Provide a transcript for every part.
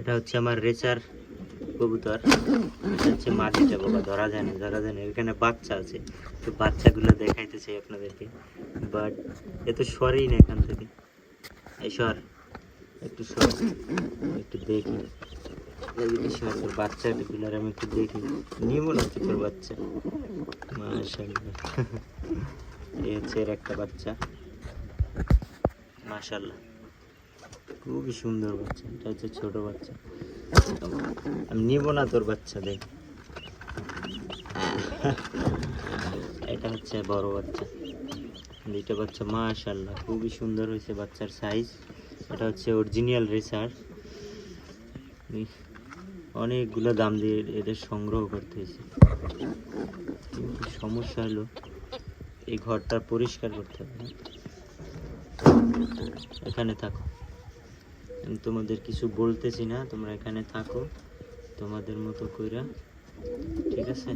এটা হচ্ছে আমার রেচার কবুতর। হচ্ছে মাটিটা বাবা ধরা যায় না ধরা যায় না এখানে বাচ্চা আছে। তো বাচ্চাগুলো দেখাইতেছে আপনাদেরকে। বাট এ তো সরেই না এখান থেকে। এই সর একটু সর একটু দেখি। সর তোর আমি একটু দেখি। নিব না তো তোর বাচ্চা। মাশাল্লাহ এই হচ্ছে এর একটা বাচ্চা। মাশাল্লাহ খুবই সুন্দর বাচ্চা, এটা হচ্ছে ছোট বাচ্চা। আমি নিব না তোর বাচ্চা, দেখ। এটা হচ্ছে বড় বাচ্চা। দুইটা বাচ্চা মাশাল্লাহ খুবই সুন্দর হয়েছে বাচ্চার সাইজ এটা হচ্ছে অরিজিনাল রেসার অনেকগুলো দাম দিয়ে এদের সংগ্রহ করতে হয়েছে। কিন্তু সমস্যা হলো, এই ঘরটা পরিষ্কার করতে হবে না? এখানে থাকো। আমি তোমাদের কিছু বলতেছি না তোমরা এখানে থাকো তোমাদের মতো কইরা ঠিক আছে?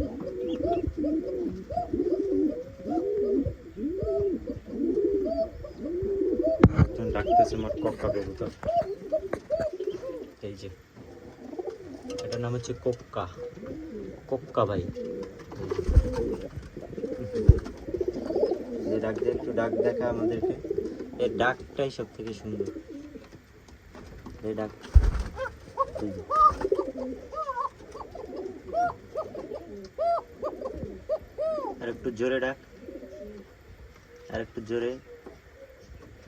একজন ডাকতেছে আমার কক্কা কবুতর এই যে এটার নাম হচ্ছে কোক্কা। কোক্কা ভাই। যে ডাক দিয়ে একটু ডাক দেখা আমাদেরকে। এর ডাকটাই সব থেকে সুন্দর। এই আর একটু জোরে ডাক। আর একটু জোরে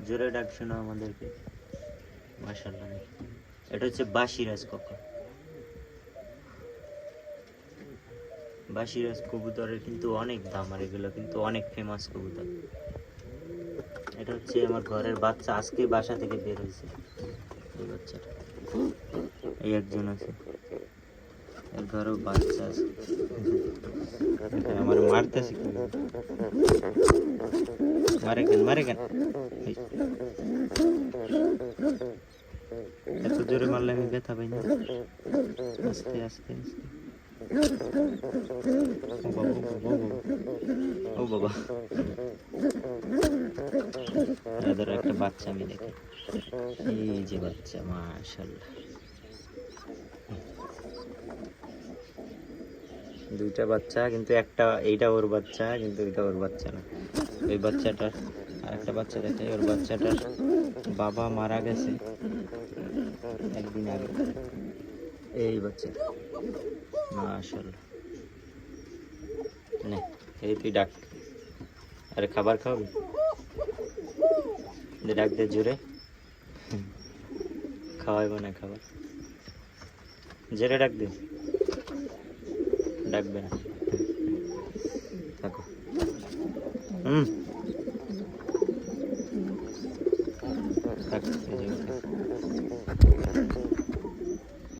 জোরে ডাক শোনো আমাদেরকে। মাশাল্লাহ এটা হচ্ছে বাসিরাজ কক্কা বাসিরাজ কবুতরের কিন্তু অনেক দাম আর এগুলো কিন্তু অনেক ফেমাস কবুতর। এটা হচ্ছে আমার ঘরের বাচ্চা, আজকে বাসা থেকে বের হয়েছে। এই বাচ্চাটা এই একজন আছে এর ঘরেও বাচ্চা আছে এটা আমার মারতেছে কি মারে কেন মারে কেন এই। এত জোরে মারলে আমি ব্যথা পাই না আস্তে আস্তে আস্তে ও বাবা, ও বাবা, ও বাবা এদের একটা বাচ্চা আমি দেখি। এই যে বাচ্চা মাশাল্লাহ দুইটা বাচ্চা, কিন্তু একটা এইটা ওর বাচ্চা, কিন্তু এটা ওর বাচ্চা না। ওই বাচ্চাটার আর একটা বাচ্চা দেখে ওর বাচ্চাটার বাবা মারা গেছে একদিন আগে। এই বাচ্চাটা মাশাল্লাহ নে, এই তুই ডাক। আরে খাবার খাওয়াবি? দে জুড়ে খাওয়াইব না খাবার জেরে ডাক দে ডাকবে না। থাকো। হুম। থাক।